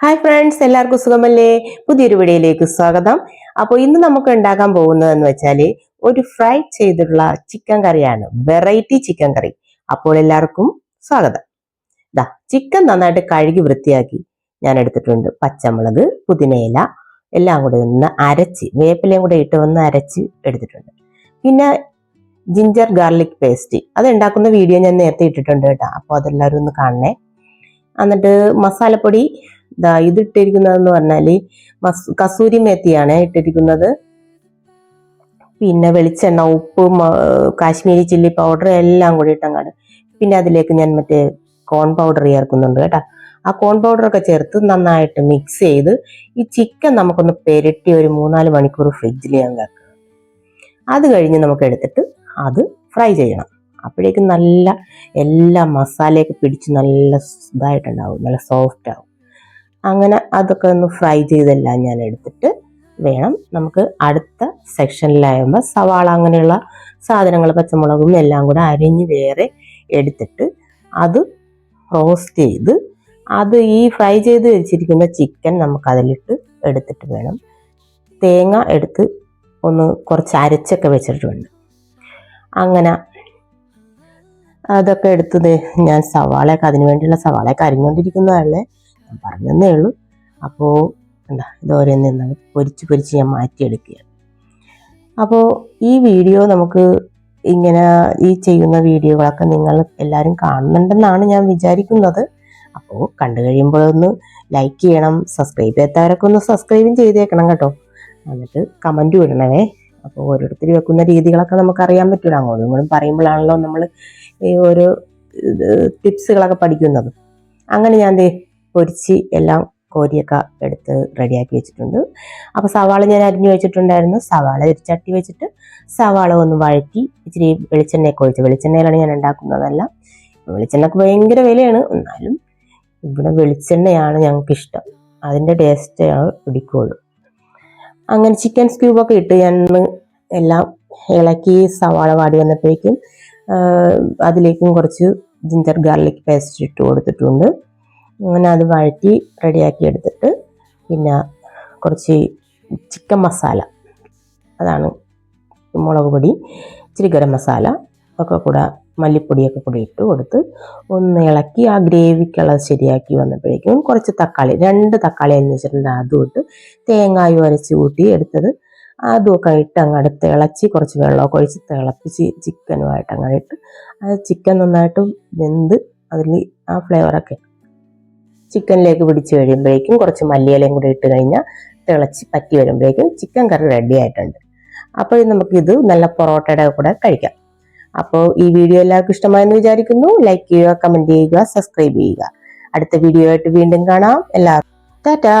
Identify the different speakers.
Speaker 1: Hi friends എല്ലാവർക്കും സുഖമല്ലേ? പുതിയൊരു വീഡിയോയിലേക്ക് സ്വാഗതം. അപ്പോൾ ഇന്ന് നമുക്ക് ഉണ്ടാക്കാൻ പോകുന്നതെന്ന് വെച്ചാൽ ഒരു ഫ്രൈ ചെയ്തിട്ടുള്ള chicken curry. Variety chicken curry. അപ്പോൾ എല്ലാവർക്കും സ്വാഗതം. ദാ ചിക്കൻ നന്നായിട്ട് കഴുകി വൃത്തിയാക്കി ഞാൻ എടുത്തിട്ടുണ്ട്. പച്ചമുളക് പുതിനയില എല്ലാം കൂടെ ഒന്ന് അരച്ച് വേപ്പിലയും കൂടെ ഇട്ട് ഒന്ന് അരച്ച് എടുത്തിട്ടുണ്ട്. പിന്നെ ജിഞ്ചർ ഗാർലിക് പേസ്റ്റ് അത് ഉണ്ടാക്കുന്ന വീഡിയോ ഞാൻ നേരത്തെ ഇട്ടിട്ടുണ്ട് കേട്ടോ. അപ്പോൾ അതെല്ലാവരും ഒന്ന് കാണണേ. എന്നിട്ട് മസാലപ്പൊടി ദാ ഇത് ഇട്ടിരിക്കുന്നതെന്ന് പറഞ്ഞാൽ കസൂരി മേത്തിയാണ് ഇട്ടിരിക്കുന്നത്. പിന്നെ വെളിച്ചെണ്ണ ഉപ്പ് കാശ്മീരി ചില്ലി പൗഡർ എല്ലാം കൂടി ഇട്ടങ്ങാട് പിന്നെ അതിലേക്ക് ഞാൻ മറ്റേ കോൺ പൗഡർ ചേർക്കുന്നുണ്ട് കേട്ടോ. ആ കോൺ പൗഡർ ഒക്കെ ചേർത്ത് നന്നായിട്ട് മിക്സ് ചെയ്ത് ഈ ചിക്കൻ നമുക്കൊന്ന് പെരട്ടി ഒരു മൂന്നാൽ മണിക്കൂർ ഫ്രിഡ്ജിൽ ഞാൻ വെക്കുക അത് കഴിഞ്ഞ് നമുക്ക് എടുത്തിട്ട് അത് ഫ്രൈ ചെയ്യണം. അപ്പോഴേക്കും നല്ല എല്ലാ മസാലയൊക്കെ പിടിച്ച് നല്ല ഇതായിട്ടുണ്ടാവും നല്ല സോഫ്റ്റ് ആവും. അങ്ങനെ അതൊക്കെ ഒന്ന് ഫ്രൈ ചെയ്തെല്ലാം ഞാൻ എടുത്തിട്ട് വേണം നമുക്ക് അടുത്ത സെക്ഷനിലാകുമ്പോൾ സവാള അങ്ങനെയുള്ള സാധനങ്ങൾ പച്ചമുളകും എല്ലാം കൂടെ അരിഞ്ഞ് വേറെ എടുത്തിട്ട് അത് റോസ്റ്റ് ചെയ്ത് അത് ഈ ഫ്രൈ ചെയ്ത് വെച്ചിരിക്കുന്ന ചിക്കൻ നമുക്ക് അതിലിട്ട് എടുത്തിട്ട് വേണം. തേങ്ങ എടുത്ത് ഒന്ന് കുറച്ച് അരച്ചൊക്കെ വെച്ചിട്ടുണ്ട്. അങ്ങനെ അതൊക്കെ എടുത്തത് ഞാൻ സവാളയൊക്കെ അതിനു വേണ്ടിയുള്ള സവാളയൊക്കെ അരിഞ്ഞുകൊണ്ടിരിക്കുന്നതല്ലേ ഞാൻ പറഞ്ഞതേ ഉള്ളൂ. അപ്പോൾ എന്താ ഇത് നിന്ന് പൊരിച്ച് പൊരിച്ച് ഞാൻ മാറ്റിയെടുക്കുകയാണ്. അപ്പോൾ ഈ വീഡിയോ നമുക്ക് ഇങ്ങനെ ഈ ചെയ്യുന്ന വീഡിയോകളൊക്കെ നിങ്ങൾ എല്ലാവരും കാണുന്നുണ്ടെന്നാണ് ഞാൻ വിചാരിക്കുന്നത്. അപ്പോൾ കണ്ടു കഴിയുമ്പോൾ ഒന്ന് ലൈക്ക് ചെയ്യണം സബ്സ്ക്രൈബ് ചെയ്യാത്തവരൊക്കെ ഒന്ന് സബ്സ്ക്രൈബും ചെയ്തേക്കണം കേട്ടോ. എന്നിട്ട് കമന്റും ഇടണമേ. അപ്പോൾ ഓരോരുത്തർ വെക്കുന്ന രീതികളൊക്കെ നമുക്ക് അറിയാൻ പറ്റില്ല അങ്ങോട്ടും ഇങ്ങോട്ടും പറയുമ്പോഴാണല്ലോ നമ്മൾ ഈ ഓരോ ടിപ്സുകളൊക്കെ പഠിക്കുന്നത്. അങ്ങനെ ഞാൻ പൊരിച്ച് എല്ലാം കോരിയൊക്കെ എടുത്ത് റെഡിയാക്കി വെച്ചിട്ടുണ്ട്. അപ്പോൾ സവാള ഞാൻ അരിഞ്ഞു വെച്ചിട്ടുണ്ടായിരുന്നു. സവാള ഒരു ചട്ടി വെച്ചിട്ട് സവാള ഒന്ന് വഴറ്റി ഇച്ചിരി വെളിച്ചെണ്ണയൊക്കെ ഒഴിച്ച്. വെളിച്ചെണ്ണയിലാണ് ഞാൻ ഉണ്ടാക്കുന്നതല്ല. വെളിച്ചെണ്ണക്ക് ഭയങ്കര വിലയാണ്. എന്നാലും ഇവിടെ വെളിച്ചെണ്ണയാണ് ഞങ്ങൾക്ക് ഇഷ്ടം അതിന്റെ ടേസ്റ്റ് പിടിക്കുള്ളൂ. അങ്ങനെ ചിക്കൻ സ്ക്യൂബൊക്കെ ഇട്ട് ഞാൻ എല്ലാം ഇളക്കി സവാള വാടി വന്നപ്പോഴേക്കും അതിലേക്കും കുറച്ച് ജിഞ്ചർ ഗാർലിക് പേസ്റ്റ് ഇട്ട് കൊടുത്തിട്ടുണ്ട്. അങ്ങനെ അത് വഴറ്റി റെഡിയാക്കി എടുത്തിട്ട് പിന്നെ കുറച്ച് ചിക്കൻ മസാല. അതാണ് മുളക് പൊടി ഇച്ചിരി ഗരം മസാല ഒക്കെ കൂടെ മല്ലിപ്പൊടിയൊക്കെ കൂടി ഇട്ട് കൊടുത്ത് ഒന്ന് ഇളക്കി ആ ഗ്രേവിക്കുള്ള ശരിയാക്കി വന്നപ്പോഴേക്കും കുറച്ച് തക്കാളി രണ്ട് തക്കാളി അരിഞ്ഞ് വെച്ചിട്ടുണ്ട്. അതും ഇട്ട് തേങ്ങായും അരച്ച് കൂട്ടി എടുത്തത്. അതുമൊക്കെ ഇട്ട് അങ്ങോട്ട് തിളച്ച് കുറച്ച് വെള്ളമൊക്കെ ഒഴിച്ച് തിളപ്പിച്ച് ചിക്കനുമായിട്ട് അങ്ങോട്ട് ഇട്ട് അത് ചിക്കൻ നന്നായിട്ട് വെന്ത് അതിൽ ആ ഫ്ലേവറൊക്കെ ചിക്കനിലേക്ക് പിടിച്ച് കഴിയുമ്പോഴേക്കും കുറച്ച് മല്ലിയിലയും കൂടി ഇട്ട് കഴിഞ്ഞാൽ തിളച്ച് പറ്റി വരുമ്പോഴേക്കും ചിക്കൻ കറി റെഡി ആയിട്ടുണ്ട്. അപ്പോൾ നമുക്കിത് നല്ല പൊറോട്ടയുടെ കൂടെ കഴിക്കാം. അപ്പോൾ ഈ വീഡിയോ എല്ലാവർക്കും ഇഷ്ടമായെന്ന് വിചാരിക്കുന്നു. ലൈക്ക് ചെയ്യുക കമന്റ് ചെയ്യുക സബ്സ്ക്രൈബ് ചെയ്യുക. അടുത്ത വീഡിയോ ആയിട്ട് വീണ്ടും കാണാം. എല്ലാവർക്കും ടാറ്റാ!